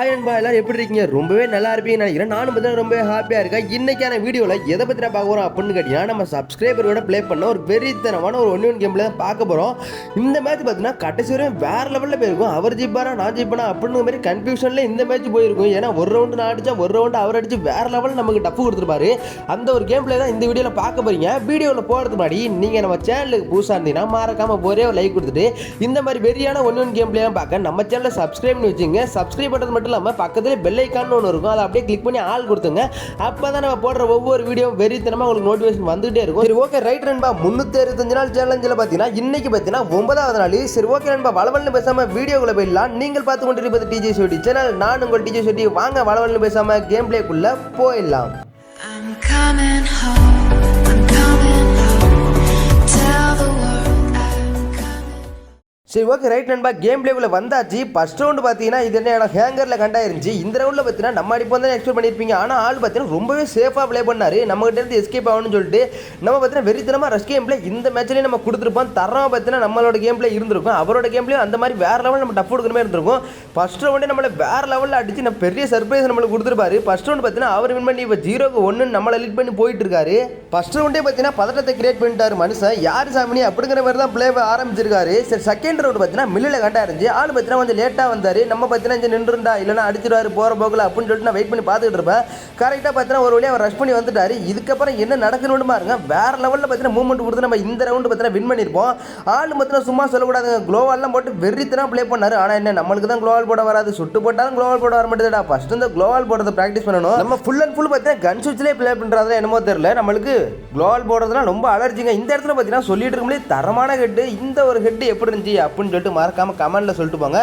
Hi நண்பா எல்லாரும் எப்படி இருக்கீங்க? ரொம்பவே நல்லா இருப்பீங்கன்னு நினைக்கிறேன். நானும் பார்த்தீங்கன்னா ரொம்ப ஹாப்பியாக இருக்கேன். இன்னைக்கான வீடியோவில் எதை பற்றி நான் பார்க்க போகிறோம் அப்படின்னு கேட்டிங்கன்னா நம்ம சப்ஸ்கிரைபரோட ப்ளே பண்ண ஒரு வெறித்தனமான ஒரு ஒன் ஒன் கேமில் தான் பார்க்க போகிறோம் இந்த மேட்ச் பார்த்தீங்கன்னா கடைசி வரையும் வேறு லெவலில் போயிருக்கும். அவர் ஜிப்பாரா நான் ஜிப்பானா அப்படிங்கிற மாதிரி கன்ஃபியூஷனில் இந்த மேட்ச் போயிருக்கும். ஏன்னா ஒரு ரவுண்டு நான் அடித்தா ஒரு ரவுண்டு அவர் அடிச்சு வேறு லெவலில் நமக்கு டப்பு கொடுத்துருப்பாரு. அந்த ஒரு கேம் பிளே தான் இந்த வீடியோவில் பார்க்க போகிறீங்க வீடியோவில் போகிறதுக்கு முன்னாடி நீங்கள் நம்ம சேனலுக்கு புதுசாக இருந்தீங்கன்னா மறக்காமல் ஒரே ஒரு லைக் கொடுத்துட்டு இந்த மாதிரி வெறியான ஒன் ஒன் கேம் பிளேலாம் பார்க்க நம்ம சேனலை சப்ஸ்கிரைப் பண்ணி வச்சுங்க சப்ஸ்கிரைப் பண்ணுறது மட்டும் இல்லாமல் பக்கத்தில் பெல்லைக்கான்னு ஒன்று இருக்கும். அதை அப்படியே கிளிக் பண்ணி ஆள் கொடுத்துங்க. அப்போ தான் நம்ம போடுற ஒவ்வொரு வீடியோ வெறித்தனமாக உங்களுக்கு நோட்டிஃபிகேஷன் வந்துகிட்டே இருக்கும். சரி ஓகே ரைட் நண்பா. முந்நூற்றி அறுபத்தஞ்சு நாள் சேலஞ்சில் பார்த்தீங்கன்னா இன்னைக்கு பார்த்தீங்கன்னா ஒன்பதாவது நாள். சரி ஓகே நண்பா. வளவல்னு பேசாமல் வீடியோவில் போயிடலாம். நீங்கள் பார்த்து கொண்டிருப்பது டிஜே ஷோட்டி சேனல் நான் உங்கள் டிஜே ஷோட்டி வாங்க வளவல்னு பேசாமல் கேம் பிளேக்குள்ளே போயிடலாம். I'm coming home. சரி ஓகே ரைட் நண்பா. கேம் பிளேவில் வந்தாச்சு. ஃபஸ்ட் ரவுண்டு பார்த்தீங்கன்னா இது என்ன ஹேங்கரில் கண்டா இருந்துச்சு. இந்த ரவுண்டில் பார்த்தீங்கன்னா நம்ம அடிப்போம் தான் எக்ஸ்பெக்ட் பண்ணியிருப்பீங்க. ஆனால் ஆள் பார்த்தீங்கன்னா ரொம்பவே சேஃபாக ப்ளே பண்ணார். நம்மகிட்ட இருந்து எஸ்கேப் ஆகணும்னு சொல்லிட்டு நம்ம பார்த்தீங்கன்னா வெறித்தனமாக ரஷ் கேம் பிளே இந்த மேட்ச்லேயே நம்ம கொடுத்துருப்போம். தரமாக பார்த்தீங்கன்னா நம்மளோட கேம் பிளே இருந்திருக்கும். அவரோட கேம் பிளே அந்த மாதிரி வேற லெவலில் நம்ம டஃப் கொடுக்குற மாதிரி இருந்திருக்கும் ஃபஸ்ட் ரவுண்டே நம்மளை வேறு லெவலில் அடிச்சு நம்ம பெரிய சர்ப்ரைஸ் நம்மளுக்கு கொடுத்துருப்பாரு. ஃபர்ஸ்ட் ரவுண்ட் பார்த்தீங்கன்னா அவர் வின் பண்ணி இப்போ ஜீரோக்கு ஒன்று நம்மளை லீட் பண்ணி போயிட்டு இருக்காரு. ரவுண்டே பார்த்தீங்கன்னா பதட்டத்தை கிரியேட் பண்ணிட்டாரு மனுஷன். யார் சாமினி? அப்படிங்கிற மாதிரி தான் பிளே ஆரம்பிச்சிருக்காரு. சரி செகண்ட் ரவுண்ட் பார்த்தீங்கன்னா மில்லில் கண்டா இருந்துச்சு. ஆள் பார்த்தீங்கன்னா கொஞ்சம் லேட்டாக வந்தார். நம்ம பார்த்தீங்கன்னா இங்கே நின்றுண்டா இல்லைனா அடிச்சிருவாரு போகிற போக்கில் அப்படின்னு சொல்லிட்டு நான் வெயிட் பண்ணி பார்த்துட்டு இருப்பேன். கரெக்டாக பார்த்தீங்கன்னா ஒரு வழியாக அவர் ரஷ் பண்ணி வந்துட்டாரு. இதுக்கப்புறம் என்ன நடக்கணும்னு பாருங்க வேறு லெவலில் பார்த்தீங்கன்னா மூவ்மெண்ட் கொடுத்து நம்ம இந்த ரவுண்டு பார்த்தீங்கன்னா வின் பண்ணியிருப்போம். ஆள் பார்த்தீங்கன்னா சும்மா சொல்லக்கூடாதுங்க க்ளோவால்லாம் போட்டு வெறித்தனம் ப்ளே பண்ணார். ஆனால் என்ன நம்மளுக்கு தான் க்ளோவால் போட வராது. சுட்டு போட்டாலும் க்ளோவால் போட வர மாட்டேதுடா ஃபஸ்ட்டு இந்த க்ளோவால் போடுறத ப்ராக்டிஸ் பண்ணணும். நம்ம ஃபுல் அண்ட் ஃபுல் பார்த்தீங்கன்னா கன் சுவிட்ச்லேயே ப்ளே பண்ணுறதுல என்னமோ தெரியல. நம்மளுக்கு க்ளோவால் போடுறதுலாம் ரொம்ப அலர்ஜிங்க இந்த இடத்துல பார்த்தீங்கன்னா சொல்லிட்டு இருக்கும்போது தரமான ஹெட்டு இந்த ஒரு ஹெட்டு எப்படி இருந்துச்சு? அப்படின்னு சொல்லிட்டு மறக்காம கமெண்ட்ல சொல்லிட்டு போங்க.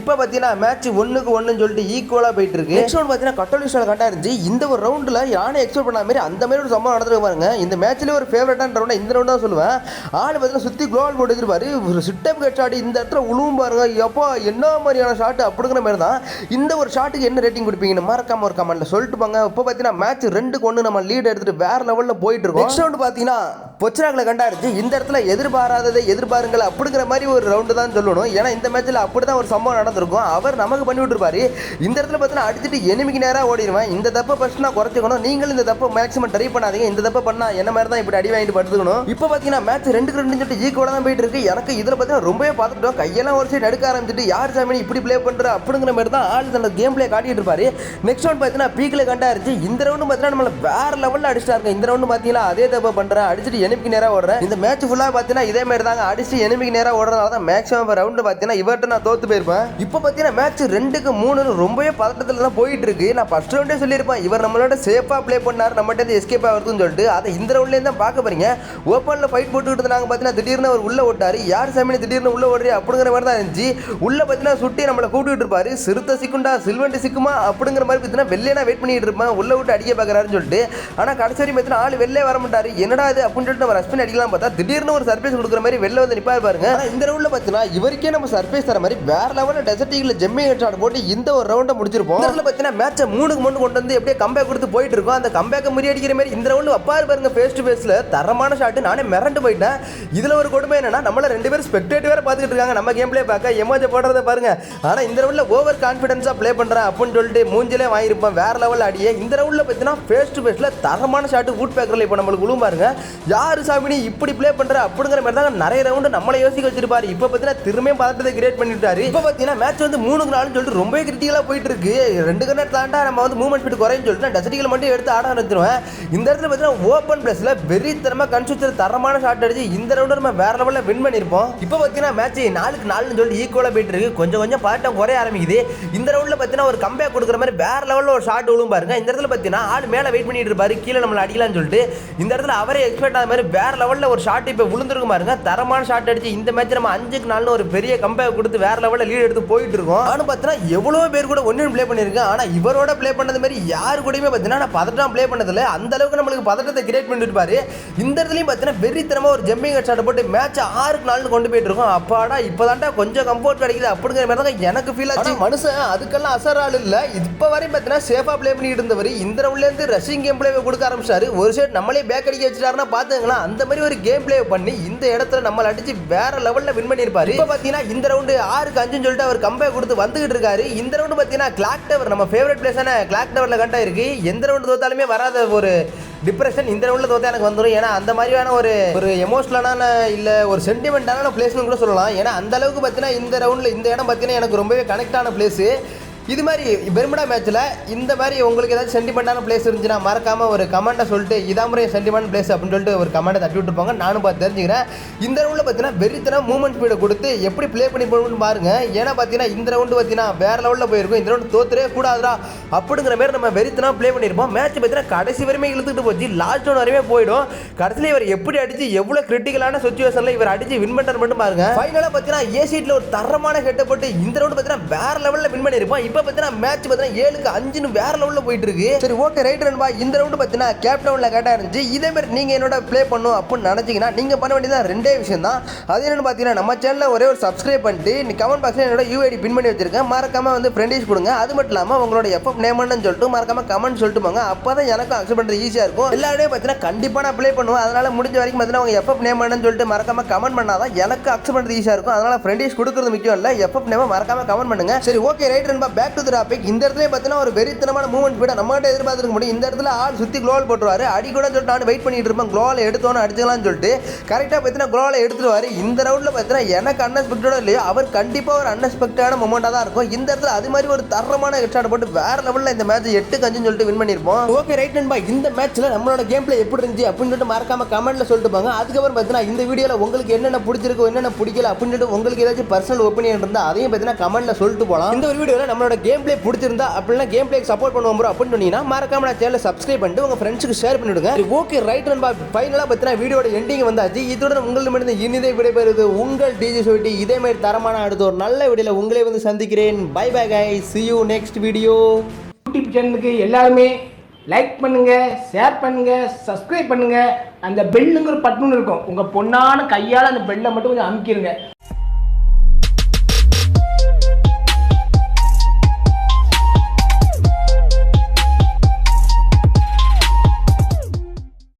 இப்போ பார்த்தீங்கன்னா மேட்ச் ஒன்றுக்கு ஒன்றுன்னு சொல்லிட்டு ஈக்குவலாக போயிட்டு இருக்கு நெக்ஸ்ட் ரவுண்ட் பார்த்தீங்கன்னா கட்டோலிஸ்டால் கண்டா இருந்துச்சு. இந்த ஒரு ரவுண்டில் யானை எக்ஸ்பெக்ட் பண்ண மாதிரி அந்த மாதிரி ஒரு சம்பவம் நடந்துருக்கு பாருங்க. இந்த மேட்ச்லேயே ஒரு ஃபேவரட்டான ரவுண்டா இந்த ரவுண்ட் தான் சொல்லுவேன். ஆள் பார்த்தீங்கன்னா சுற்றி க்ளோவல் போட்டு வச்சிருப்பாரு ஒரு சிட்டப் கட் ஷாட் இந்த இடத்துல உழுவும் பாருங்க. எப்போ என்ன மாதிரியான ஷாட் அப்படிங்கிற மாதிரி தான். இந்த ஒரு ஷாட்டுக்கு என்ன ரேட்டிங் கொடுப்பீங்கன்னு மறக்காம ஒரு கமெண்ட்ல சொல்லிட்டு போங்க. இப்போ பார்த்தீங்கன்னா மேட்ச் ரெண்டுக்கு ஒன்று நம்ம லீட் எடுத்துட்டு வேற லெவலில் போயிட்டு இருக்கோம் நெக்ஸ்ட் ரவுண்ட் பார்த்தீங்கன்னா பொச்சனாக்களை கண்டாடிச்சு இந்த இடத்துல எதிர்பாராததை எதிர்பாருங்கள் அப்படிங்கிற மாதிரி ஒரு ரவுண்டு தான் சொல்லணும். ஏன்னா இந்த மேட்ச்சில் அப்படி தான் ஒரு சம்பவம் நடந்திருக்கும். அவர் நமக்கு பண்ணி விட்டுருப்பாரு. இந்த இடத்துல பார்த்தீங்கன்னா அடிச்சுட்டு எனிமிக்கு நேராக ஓடிடுவேன் இந்த தப்பை ஃபஸ்ட் நான் குறைச்சிக்கணும். நீங்களும் இந்த தப்பை மேக்ஸிமம் ட்ரை பண்ணாதீங்க. இந்த தப்பை பண்ணால் என்ன மாதிரி தான் இப்படி அடி வாங்கிட்டு படுத்துக்கணும்? இப்போ பார்த்தீங்கன்னா மேட்ச் ரெண்டுக்கு ரெண்டு சொல்லிட்டு e ஈக்குவலாக தான் போயிட்டு இருக்கு. எனக்கு இதில் பார்த்தீங்கன்னா ரொம்பவே பார்த்துட்டோம். கையெல்லாம் ஒரு சைடு நடுக்க ஆரம்பிச்சிட்டு யார் சாமி இப்படி ப்ளே பண்ணுற அப்படிங்கிற மாதிரி தான் ஆள் தன்னோட கேம் ப்ளே காட்டிட்டு இருப்பாரு. நெக்ஸ்ட் ரவுண்ட் பார்த்தீங்கன்னா பீக்கில் கண்டாருச்சு. இந்த ரவுண்டு பார்த்தீங்கன்னா நம்மளை வேற லெவலில் அடிச்சிட்டாருங்க. இந்த ரவுண்டு பார்த்தீங்கன்னா அதே தப்பை பண்ணுறேன் அடிச்சுட்டு எனிமிக்கு நேராக ஓடுறேன். இந்த மேட்ச் ஃபுல்லாக பார்த்தீங்கன்னா இதே மாதிரி தாங்க அடிச்சு எனிமிக்கு நேராக ஓடுறதுனால தான் மேக்ஸிமம் ரவுண்டு பார்த்தீங்கன்னா இவர்கிட்ட நான் தோத்து போயிருப்பேன். இப்போ பார்த்தீங்கன்னா மேட்ச் ரெண்டுக்கு மூணு ரொம்பவே பதட்டத்தில் தான் போயிட்டு இருக்கு. நான் ஃபர்ஸ்ட் ரவுண்டே சொல்லியிருப்பேன். இவர் நம்மளோட சேஃபாக ப்ளே பண்ணார். நம்மகிட்ட இருந்து எஸ்கேப் ஆகிறதுன்னு சொல்லிட்டு அதை இந்த ரவுண்ட்லேயே தான் பார்க்க போறீங்க. ஓப்பனில் ஃபைட் போட்டுக்கிட்டு இருந்தாங்க பார்த்தீங்கன்னா திடீர்னு அவர் உள்ளே ஓட்டாரு. யார் சாமி திடீர்னு உள்ளே ஓடுறீ அப்படிங்கிற மாதிரி தான் இருந்துச்சு. உள்ளே பார்த்தீங்கன்னா சுட்டி நம்மளை கூப்பிட்டு இருப்பாரு. சிறுத்தை சிக்குண்டா சில்வண்டி சிக்குமா அப்படிங்கிற மாதிரி பார்த்தீங்கன்னா வெளியே வெயிட் பண்ணிட்டு இருப்பேன். உள்ளே விட்டு அடிக்க பார்க்குறாருன்னு சொல்லிட்டு. ஆனால் கடைசி வரையும் பார்த்தீங்கன்னா ஆள் வெளிலே வர மாட்டார். என்னடா இது அப்படின்னு சொல்லிட்டு நம்ம ரஷ் பண்ணி அடிக்கலாம் பார்த்தா திடீர்னு ஒரு சர்ப்ரைஸ் கொடுக்குற மாதிரி வெளில வந்து நிப்பாரு பாருங்க. இந்த ரவுண்ட்ல பார்த்தீங்கன்னா இவருக்கே நம்ம சர்ப்ரைஸ் தர மாதிரி வேற லெவலில் டெசர்ட் ஈகிள் ஜெம்மி ஹெட்ஷாட் போட்டு இந்த ஒரு ரவுண்டை முடிச்சிருப்போம். இடத்துல பார்த்தீங்கன்னா மேட்சை மூணுக்கு மூணு கொண்டு வந்து எப்படியே கம்பேக் கொடுத்து போயிட்டு இருக்கோம். அந்த கம்பேக்கை முறியடிக்கிற மாதிரி இந்த ரவுண்டு அப்பாரு பாருங்க ஃபேஸ் டு ஃபேஸ்ல தரமான ஷாட் நானே மிரண்டு போயிட்டேன். இதுல ஒரு கொடுமை என்னன்னா நம்மள ரெண்டு பேரும் ஸ்பெக்டேட் வேற பார்த்துக்கிட்டு இருக்காங்க. நம்ம கேம் பிளே பார்க்க எமோஜை போடுறத பாருங்க. ஆனா இந்த ரவுண்ட்ல ஓவர் கான்ஃபிடன்ஸா ப்ளே பண்றேன் அப்படின்னு சொல்லிட்டு மூஞ்சிலே வாங்கியிருப்பேன். வேற லெவல் அடியே. இந்த ரவுண்ட்ல பார்த்தீங்கன்னா ஃபேஸ் டு ஃபேஸ்ல தரமான ஷாட் வூட் பேக்கர்ல இப்போ நம்மளுக்கு விழும் பாருங்க. யாரு சாமி நீ இப்படி ப்ளே பண்ற அப்படிங்கிற மாதிரி தான் நிறைய ரவுண்டு நம்மளை யோசிக்க வச்சிருப்பாரு. இப்போ பார்த்தீங்கன்னா திரும்பியும் பதட்டத்தை கிரியேட் பண்ணிட்டாரு இப்போ பார்த்தீங்கன்னா மேட்ச் வந்து மூணுக்கு நாலு சொல்லிட்டு ரொம்ப கிரிட்டிக்கலாக போயிட்டு இருக்கு. ரெண்டு கண்ணட் தாண்டா நம்ம வந்து மூவ்மெண்ட் ஸ்பீட் குறையும் சொல்லிட்டு டசட்டிகள் மட்டும் எடுத்து ஆட ஆரம்பிச்சிருவேன். இந்த இடத்துல பார்த்தீங்கன்னா ஓப்பன் வெறி வெறித்தனமா கன்சூச்சர் தரமான ஷாட் அடிச்சு இந்த ரவுண்டு நம்ம வேற லெவலில் வின் பண்ணியிருப்போம் இப்போ பார்த்தீங்கன்னா மேட்ச் நாலுக்கு நாலுன்னு சொல்லிட்டு ஈக்குவலாக போயிட்டு இருக்கு. கொஞ்சம் கொஞ்சம் பதட்டம் குறைய ஆரம்பிக்குது. இந்த ரவுண்டில் பார்த்தீங்கன்னா ஒரு கம்பேக் கொடுக்குற மாதிரி வேற லெவலில் ஒரு ஷாட் விழும் பாருங்க. இந்த இடத்துல பார்த்தீங்கன்னா ஆள் மேலே வெயிட் பண்ணிட்டு இருப்பாரு. கீழே நம்மளை அடிக்கலாம்னு சொல்லிட்டு இந்த இடத்துல அவரே எக்ஸ்பெக்ட் ஆக மாதிரி வேற லெவலில் ஒரு ஷாட் இப்போ விழுந்துருக்கு பாருங்க தரமான ஷாட் அடிச்சு இந்த மேட்ச் நம்ம அஞ்சுக்கு நாள்னு ஒரு பெரிய கம்பே கொடுத்து வேற லெவலில் லீட் எடுத்து போயிட்டு இருக்கோம். ஆனால் பார்த்தீங்கன்னா எவ்வளோ பேர் கூட ஒன்று ப்ளே பண்ணியிருக்கேன் ஆனால் இவரோட ப்ளே பண்ணது மாதிரி யாரு கூடயுமே பார்த்தீங்கன்னா நான் பதட்டம் ப்ளே பண்ணதில்லை. அந்த அளவுக்கு நம்மளுக்கு பதட்டத்தை கிரியேட் பண்ணிட்டு இந்த இடத்துலையும் பார்த்தீங்கன்னா வெறித்தனமாக ஒரு ஜம்பிங் ஷாட் போட்டு மேட்ச் ஆறுக்கு நாள்னு கொண்டு போயிட்டு இருக்கோம். அப்பாடா இப்போதான்டா கொஞ்சம் கம்ஃபர்ட் கிடைக்குது அப்படிங்கிற மாதிரி தான் எனக்கு ஃபீல் ஆச்சு. மனுஷன் அதுக்கெல்லாம் அசரால் இல்லை. இப்போ வரையும் பார்த்தீங்கன்னா சேஃபாக ப்ளே பண்ணிட்டு இருந்தவர். இந்த ரவுண்ட்லேருந்து ரஷிங் கேம் ப்ளே கொடுக்க ஆரம்பிச்சாரு. ஒரு சைடு நம்மளே பேக் அடிக்க வச்சிட்டாருன்னா பார்த்து சொல்லுவாங்களா அந்த மாதிரி ஒரு கேம் பிளே பண்ணி இந்த இடத்துல நம்மளை அடிச்சு வேற லெவல்ல வின் பண்ணியிருப்பாரு. இப்போ பார்த்தீங்கன்னா இந்த ரவுண்டு ஆறுக்கு அஞ்சுன்னு சொல்லிட்டு அவர் கம்பே கொடுத்து வந்துகிட்டு இருக்காரு. இந்த ரவுண்டு பார்த்தீங்கன்னா கிளாக் டவர் நம்ம ஃபேவரட் பிளேஸான கிளாக் டவரில் கண்டா இருக்கு எந்த ரவுண்டு தோத்தாலுமே வராத ஒரு டிப்ரெஷன் இந்த ரவுண்டில் தோத்தா எனக்கு வந்துடும் ஏன்னா அந்த மாதிரியான ஒரு ஒரு எமோஷனலான இல்லை ஒரு சென்டிமெண்டான பிளேஸ்னு கூட சொல்லலாம். ஏன்னா அந்த அளவுக்கு பார்த்தீங்கன்னா இந்த ரவுண்டில் இந்த இடம் பார்த்தீங்கன்னா எனக்கு ரொம்பவே கனெக்டான பிளேஸு இது மாதிரி பெருமிடா மேட்ச்சில் இந்த மாதிரி உங்களுக்கு ஏதாவது சென்டிமெண்டான பிளேஸ் இருந்துச்சுன்னா மறக்காமல் ஒரு கமெண்ட்டை சொல்லிட்டு இதான் முறை சென்டிமெண்ட் பிளேஸ் அப்படின்னு சொல்லிட்டு ஒரு கமெண்ட்டை தட்டி விட்டுருப்பாங்க. நானும் பார்த்து தெரிஞ்சுக்கிறேன். இந்த ரவுண்டில் பார்த்தீங்கன்னா வெறித்தனம் மூமெண்ட் ஸ்பீடை கொடுத்து எப்படி ப்ளே பண்ணி போகணும்னு பாருங்க. ஏன்னா பார்த்தீங்கன்னா இந்த ரவுண்டு பார்த்தீங்கன்னா வேற லெவலில் போயிருக்கும். இந்த ரவுண்டு தோத்துறே கூடாதுடா. அப்படிங்கிற மாதிரி நம்ம வெறித்தனம் ப்ளே பண்ணியிருப்போம். மேட்ச் பார்த்தீங்கன்னா கடைசி வரையுமே இழுத்துட்டு போச்சு. லாஸ்ட் ரவுண்ட் வரையுமே போயிடும். கடைசியில் இவர் எப்படி அடிச்சு எவ்வளோ கிரிட்டிக்கலான சுச்சுவேஷனில் இவர் அடிச்சு வின் பண்ணுறாரு மட்டும் பாருங்க ஃபைனலாக பார்த்தீங்கன்னா ஏ சீட்டில் ஒரு தரமான ஹெட்டை போட்டு இந்த ரவுண்டு பார்த்தீங்கன்னா வேற லெவலில் வின் பண்ணியிருப்போம். இப்போ பார்த்தீங்கன்னா மேட்ச் பார்த்தீங்கன்னா ஏழுக்கு அஞ்சுன்னு வேற லெவலில் போயிட்டு இருக்கு சரி ஓகே ரைட் ரன்பா இந்த ரவுண்டு பார்த்தீங்கன்னா கேப்டவுனில் கேட்டாக இருந்துச்சு. இதே மாதிரி நீங்கள் என்னோட ப்ளே பண்ணும் அப்படின்னு நினச்சிங்கன்னா நீங்கள் பண்ண வேண்டியது ரெண்டே விஷயம் தான் அது என்னென்னு பார்த்தீங்கன்னா நம்ம சேனலில் ஒரே ஒரு சப்ஸ்கிரைப் பண்ணிட்டு நீ கமெண்ட் பாக்ஸில் என்னோட யூஐடி பின் பண்ணி வச்சிருக்கேன். மறக்காம வந்து ஃப்ரெண்டிஸ் கொடுங்க. அது மட்டும் இல்லாமல் உங்களோட எஃப்எஃப் நேமன்னு சொல்லிட்டு மறக்காம கமெண்ட் சொல்லிட்டு போங்க. அப்போ தான் எனக்கும் அக்செப்ட் பண்ணுறது ஈஸியாக இருக்கும். எல்லாருமே பார்த்தீங்கன்னா கண்டிப்பாக நான் ப்ளே பண்ணுவேன். அதனால் முடிஞ்ச வரைக்கும் பார்த்தீங்கன்னா உங்கள் எஃப்எஃப் நேம் என்னன்னு சொல்லிட்டு மறக்காம கமெண்ட் பண்ணாதான் எனக்கு அக்செப்ட் பண்ணுறது ஈஸியாக இருக்கும். அதனால் ஃப்ரெண்டிஸ் கொடுக்குறது முக்கியம் இல்லை. எஃப்எஃப் நேம் மறக்காம கமெண்ட் பண்ணுங்க. சரி ஓகே ரைட் நண்பா பேக் டு த இந்த இடத்துல பார்த்தீங்கன்னா ஒரு வெறித்தனமான மூவ்மெண்ட் போய்ட்டு நம்மகிட்ட எதிர்பார்த்துருக்க முடியும். இந்த இடத்துல ஆள் சுற்றி குளோவல் போட்டுருவாரு. அடி கூட சொல்லிட்டு நான் வெயிட் பண்ணிட்டு இருப்பேன். குளோவில் எடுத்தோன்னு அடிச்சுக்கலாம்னு சொல்லிட்டு கரெக்டாக பார்த்தீங்கன்னா குளோவில் எடுத்துருவாரு. இந்த ரவுண்டில் பார்த்தீங்கன்னா எனக்கு அன்எக்ஸ்பெக்டடோ இல்லையோ அவர் கண்டிப்பாக ஒரு அன்எக்ஸ்பெக்டான மூமெண்ட்டாக தான் இருக்கும். இந்த இடத்துல அது மாதிரி ஒரு தரமான ஹெட்ஷாட் போட்டு வேற லெவலில் இந்த மேட்ச் எட்டு கஞ்சுன்னு சொல்லிட்டு வின் பண்ணியிருப்போம் ஓகே ரைட் நண்பா இந்த மேட்ச்சில் நம்மளோட கேம் பிளே எப்படி இருந்துச்சு அப்படின்னு சொல்லிட்டு மறக்காம கமெண்ட்டில் சொல்லிட்டு போங்க. அதுக்கப்புறம் பார்த்தீங்கன்னா இந்த வீடியோவில் உங்களுக்கு என்னென்ன பிடிச்சிருக்கு என்னென்ன பிடிக்கல அப்படின்னு சொல்லிட்டு உங்களுக்கு ஏதாச்சும் பர்சனல் ஒப்பீனியன் இருந்தால் அதையும் பார்த்தீங்கன்னா கமெண்ட்டில் சொல்லிட்டு போகலாம் இந்த ஒரு வீடியோவில் நம்மளோட கேம் பிளே பிடிச்சிருந்தா அப்படின்னா கேம் பிளே சப்போர்ட் பண்ணுவோம் ப்ரோ அப்படின்னு சொன்னீங்கன்னா மறக்காம நான் சேனலை சப்ஸ்கிரைப் பண்ணிட்டு உங்க ஃப்ரெண்ட்ஸுக்கு ஷேர் பண்ணிவிடுங்க ஓகே ரைட் நண்பா ஃபைனலாக பார்த்தீங்கன்னா வீடியோட எண்டிங் வந்தாச்சு. இதோட உங்களிடமிருந்து இனிதே விடைபெறுது உங்கள் டிஜி சொல்லிட்டு இதே மாதிரி தரமான அடுத்த ஒரு நல்ல வீடியோவில் உங்களே வந்து சந்திக்கிறேன். Bye bye guy see you next video YouTube சேனலுக்கு எல்லாருமே லைக் பண்ணுங்க ஷேர் பண்ணுங்க சப்ஸ்கிரைப் பண்ணுங்க. அந்த பெல்லுங்கிற பட்டன் இருக்கும். உங்க பொண்ணான கையால் அந்த பெல்லை மட்டும் கொஞ்சம் அமுக்கிடுங்க